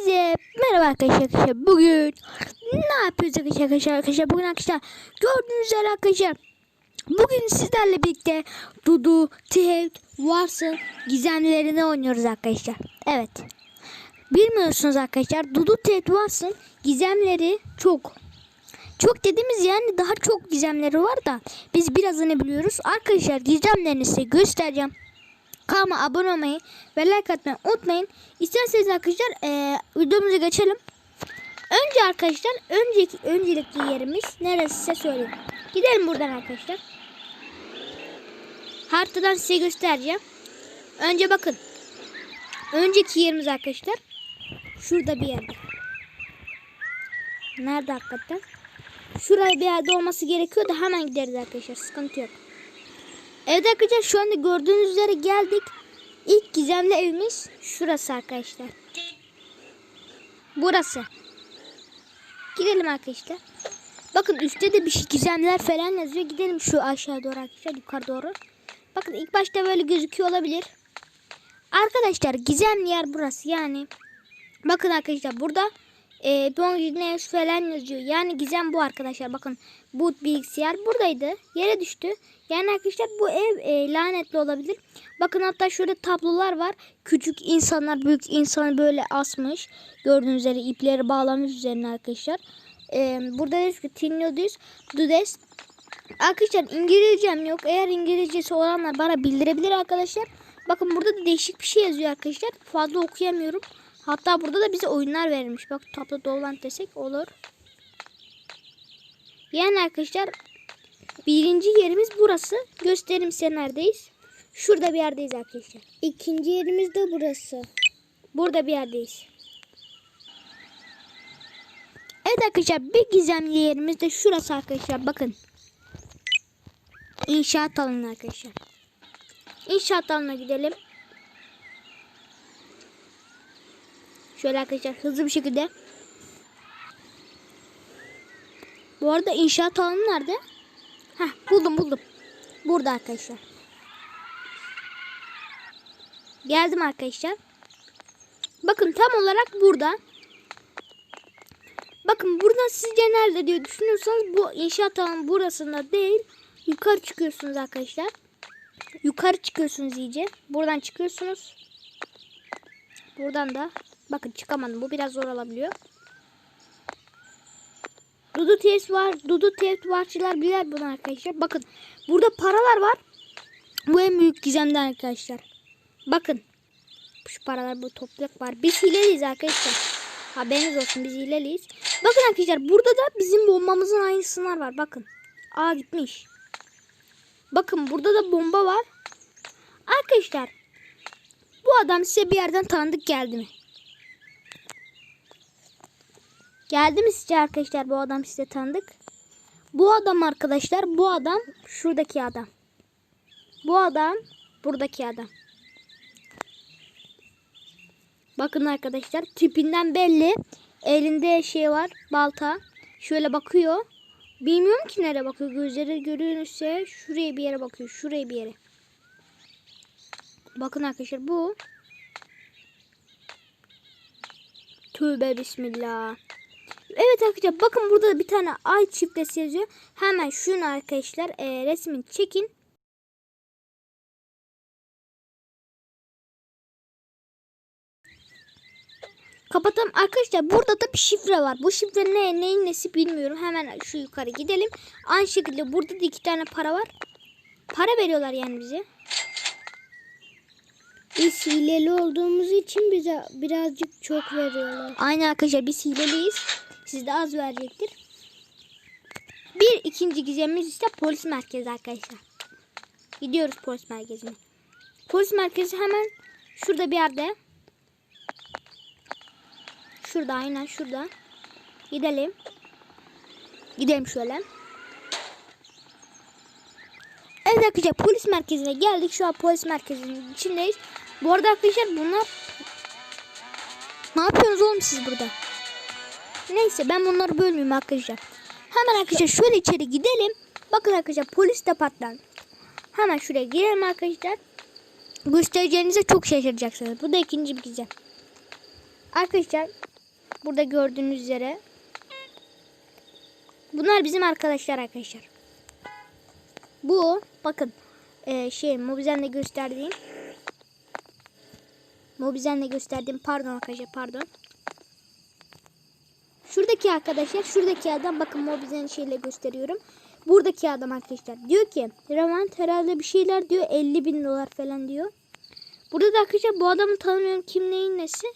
Herkese merhaba arkadaşlar arkadaşlar. Bugün ne yapıyoruz arkadaşlar arkadaşlar arkadaşlar. Bugün arkadaşlar gördüğünüz üzere arkadaşlar. Bugün sizlerle birlikte Dudu, Tev, Varsın gizemlerini oynuyoruz arkadaşlar. Evet. Bilmiyorsunuz arkadaşlar. Dudu, Tev, Varsın gizemleri çok. Çok dediğimiz yani daha çok gizemleri var da biz birazını biliyoruz. Arkadaşlar gizemlerini size göstereceğim. Kanalıma abone olmayı ve like atmayı unutmayın. İsterseniz arkadaşlar eee videomuza geçelim. Önce arkadaşlar önceki öncelikli yerimiz neresi size söyleyeyim. Gidelim buradan arkadaşlar. Haritadan size göstereceğim. Önce bakın. Önceki yerimiz arkadaşlar. Şurada bir yerde. Nerede hakikaten? Şuraya bir yerde olması gerekiyor da hemen gideriz arkadaşlar. Sıkıntı yok. Evet arkadaşlar şu anda gördüğünüz üzere geldik. İlk gizemli evimiz şurası arkadaşlar. Burası. Gidelim arkadaşlar. Bakın üstte de bir şey gizemler falan yazıyor. Gidelim şu aşağı doğru arkadaşlar yukarı doğru. Bakın ilk başta böyle gözüküyor olabilir. Arkadaşlar gizemli yer burası yani. Bakın arkadaşlar burada e, Bonjines falan yazıyor. Yani gizem bu arkadaşlar. Bakın bu bilgisayar buradaydı. Yere düştü. Yani arkadaşlar bu ev e, lanetli olabilir. Bakın hatta şöyle tablolar var. Küçük insanlar büyük insanı böyle asmış. Gördüğünüz üzere ipleri bağlamış üzerine arkadaşlar. E, burada diyoruz ki Tinnitus Dudes. Arkadaşlar İngilizcem yok. Eğer İngilizcesi olanlar bana bildirebilir arkadaşlar. Bakın burada da değişik bir şey yazıyor arkadaşlar. Fazla okuyamıyorum. Hatta burada da bize oyunlar verilmiş. Bak tablo dolant desek olur. Yani arkadaşlar birinci yerimiz burası. Göstereyim size neredeyiz. Şurada bir yerdeyiz arkadaşlar. İkinci yerimiz de burası. Burada bir yerdeyiz. Evet arkadaşlar bir gizemli yerimiz de şurası arkadaşlar. Bakın. İnşaat alanı arkadaşlar. İnşaat alanına gidelim. Şöyle arkadaşlar hızlı bir şekilde. Bu arada inşaat alanı nerede? Heh buldum buldum. Burada arkadaşlar. Geldim arkadaşlar. Bakın tam olarak burada. Bakın buradan sizce nerede diye düşünüyorsanız bu inşaat alanı burasında değil. Yukarı çıkıyorsunuz arkadaşlar. Yukarı çıkıyorsunuz iyice. Buradan çıkıyorsunuz. Buradan da bakın çıkamadım. Bu biraz zor olabiliyor. Dudu test var. Dudu test varçılar bilir bunu arkadaşlar. Bakın burada paralar var. Bu en büyük gizemden arkadaşlar. Bakın. Şu paralar bu toprak var. Biz hileliyiz arkadaşlar. Haberiniz olsun biz hileliyiz. Bakın arkadaşlar burada da bizim bombamızın aynısılar var. Bakın. Aa gitmiş. Bakın burada da bomba var. Arkadaşlar. Bu adam size bir yerden tanıdık geldi mi? Geldi mi sizce arkadaşlar bu adam size tanıdık? Bu adam arkadaşlar bu adam şuradaki adam. Bu adam buradaki adam. Bakın arkadaşlar tipinden belli. Elinde şey var balta. Şöyle bakıyor. Bilmiyorum ki nereye bakıyor. Gözleri görünürse şuraya bir yere bakıyor. Şuraya bir yere. Bakın arkadaşlar bu. Tövbe bismillah. Evet arkadaşlar bakın burada da bir tane ay çiftesi yazıyor. Hemen şunu arkadaşlar e, resmini çekin. Kapatalım. Arkadaşlar burada da bir şifre var. Bu şifre ne neyin nesi bilmiyorum. Hemen şu yukarı gidelim. Aynı şekilde burada da iki tane para var. Para veriyorlar yani bize. Biz hileli olduğumuz için bize birazcık çok veriyorlar. Aynı arkadaşlar biz hileliyiz. Siz de az verecektir. Bir ikinci gizemimiz ise polis merkezi arkadaşlar. Gidiyoruz polis merkezine. Polis merkezi hemen şurada bir yerde. Şurada aynen şurada. Gidelim. Gidelim şöyle. Evet arkadaşlar polis merkezine geldik. Şu an polis merkezinin içindeyiz. Bu arada arkadaşlar bunlar ne yapıyorsunuz oğlum siz burada? Neyse ben bunları bölmeyeyim arkadaşlar. Hemen arkadaşlar şöyle içeri gidelim. Bakın arkadaşlar polis departman. Hemen şuraya girelim arkadaşlar. Göstereceğinize çok şaşıracaksınız. Bu da ikinci bir gizem. Arkadaşlar burada gördüğünüz üzere bunlar bizim arkadaşlar arkadaşlar. Bu bakın e, şey Mobizen'de gösterdiğim Mobizen'de gösterdiğim pardon arkadaşlar pardon. Şuradaki arkadaşlar şuradaki adam bakın Mobizen şeyle gösteriyorum. Buradaki adam arkadaşlar diyor ki Revant herhalde bir şeyler diyor 50 bin dolar falan diyor. Burada da arkadaşlar bu adamı tanımıyorum kim neyin nesi.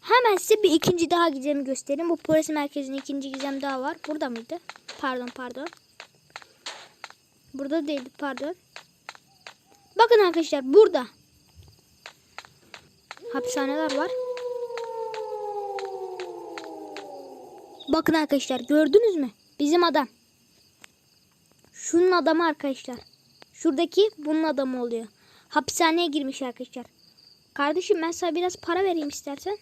Hemen size bir ikinci daha gizemi göstereyim. Bu polis merkezinin ikinci gizem daha var. Burada mıydı? Pardon pardon. Burada değildi pardon. Bakın arkadaşlar burada. Hapishaneler var. Bakın arkadaşlar gördünüz mü? Bizim adam. Şunun adamı arkadaşlar. Şuradaki bunun adamı oluyor. Hapishaneye girmiş arkadaşlar. Kardeşim ben sana biraz para vereyim istersen.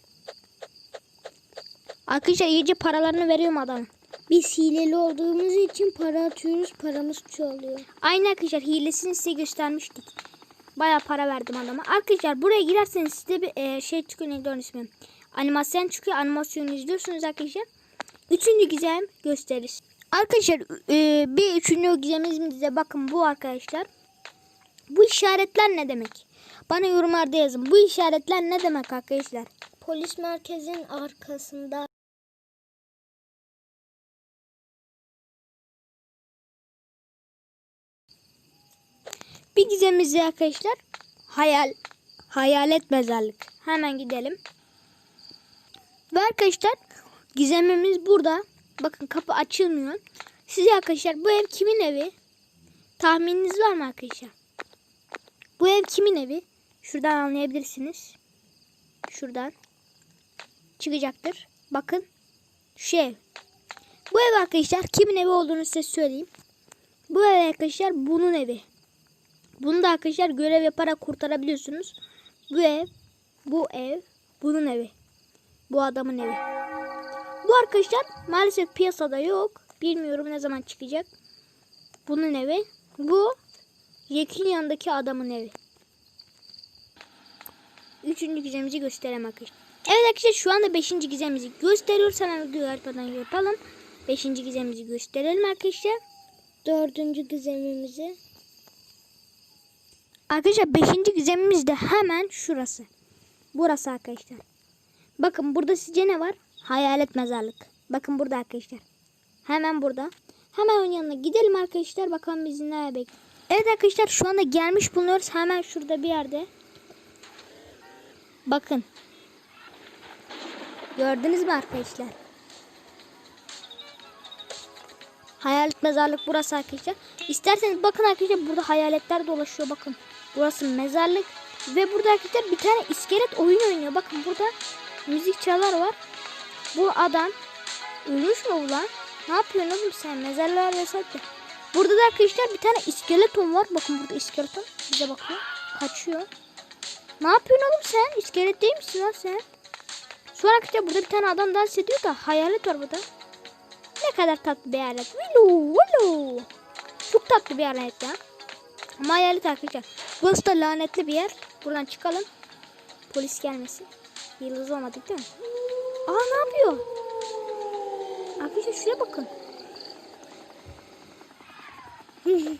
Arkadaşlar iyice paralarını veriyorum adamın. Biz hileli olduğumuz için para atıyoruz. Paramız çoğalıyor. Aynı arkadaşlar hilesini size göstermiştik. Baya para verdim adama. Arkadaşlar buraya girerseniz size bir e, şey çıkıyor neydi onun ismi. Animasyon çıkıyor. Animasyonu izliyorsunuz arkadaşlar. Üçüncü gizem gösteririz. Arkadaşlar e, bir üçüncü gizemimizde bakın bu arkadaşlar. Bu işaretler ne demek? Bana yorumlarda yazın. Bu işaretler ne demek arkadaşlar? Polis merkezin arkasında Bir gizemimiz arkadaşlar hayal hayalet mezarlık. Hemen gidelim. Ve arkadaşlar gizemimiz burada. Bakın kapı açılmıyor. Size arkadaşlar bu ev kimin evi? Tahmininiz var mı arkadaşlar? Bu ev kimin evi? Şuradan anlayabilirsiniz. Şuradan. Çıkacaktır. Bakın. Şu ev. Bu ev arkadaşlar kimin evi olduğunu size söyleyeyim. Bu ev arkadaşlar bunun evi. Bunu da arkadaşlar görev yaparak kurtarabiliyorsunuz. Bu ev, bu ev, bunun evi. Bu adamın evi. Bu arkadaşlar maalesef piyasada yok. Bilmiyorum ne zaman çıkacak. Bunun evi. Bu Jack'in yanındaki adamın evi. Üçüncü gizemimizi göstereyim arkadaşlar. Evet arkadaşlar şu anda beşinci gizemimizi gösteriyoruz. Hemen videoyu arkadan yapalım. Beşinci gizemimizi gösterelim arkadaşlar. dördüncü gizemimizi Arkadaşlar 5. gizemimiz de hemen şurası. Burası arkadaşlar. Bakın burada sizce ne var? Hayalet mezarlık. Bakın burada arkadaşlar. Hemen burada. Hemen onun yanına gidelim arkadaşlar. Bakalım bizi nereye bekliyor. Evet arkadaşlar şu anda gelmiş bulunuyoruz. Hemen şurada bir yerde. Bakın. Gördünüz mü arkadaşlar? Hayalet mezarlık burası arkadaşlar. İsterseniz bakın arkadaşlar burada hayaletler dolaşıyor bakın. Burası mezarlık ve burada arkadaşlar bir tane iskelet oyun oynuyor. Bakın burada müzik çalar var. Bu adam ölmüş mü ulan? Ne yapıyorsun oğlum sen? Mezarlar yasak ya. Burada da arkadaşlar bir tane iskeleton var. Bakın burada iskeleton bize bakıyor. Kaçıyor. Ne yapıyorsun oğlum sen? İskelet değil misin lan sen? Sonra arkadaşlar burada bir tane adam dans ediyor da hayalet var burada. Ne kadar tatlı bir hayalet. Willow, willow. Çok tatlı bir hayalet ya. Ama hayalet arkadaşlar. Burası da lanetli bir yer. Buradan çıkalım. Polis gelmesin. Yıldız olmadık değil mi? Aa ne yapıyor? Arkadaşlar şuraya bakın.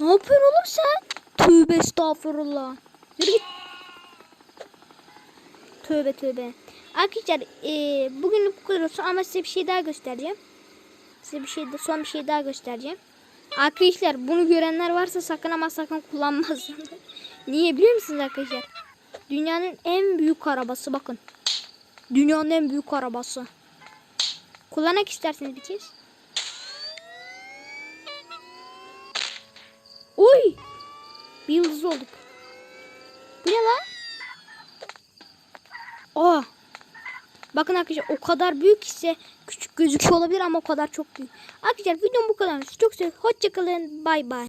ne yapıyorsun oğlum sen? Tövbe estağfurullah. Yürü git. Tövbe tövbe. Arkadaşlar eee bugünlük bu kadar olsun ama size bir şey daha göstereceğim. Size bir şey de son bir şey daha göstereceğim. Arkadaşlar bunu görenler varsa sakın ama sakın kullanmaz. Niye biliyor musunuz arkadaşlar? Dünyanın en büyük arabası bakın. Dünyanın en büyük arabası. Kullanak isterseniz bir kez. Oy! Bir yıldız olduk. Bu ne lan? Aa! Bakın arkadaşlar o kadar büyük ise küçük gözüküyor olabilir ama o kadar çok büyük. Arkadaşlar videom bu kadar. Çok seviyorum. Hoşçakalın. Bay bay.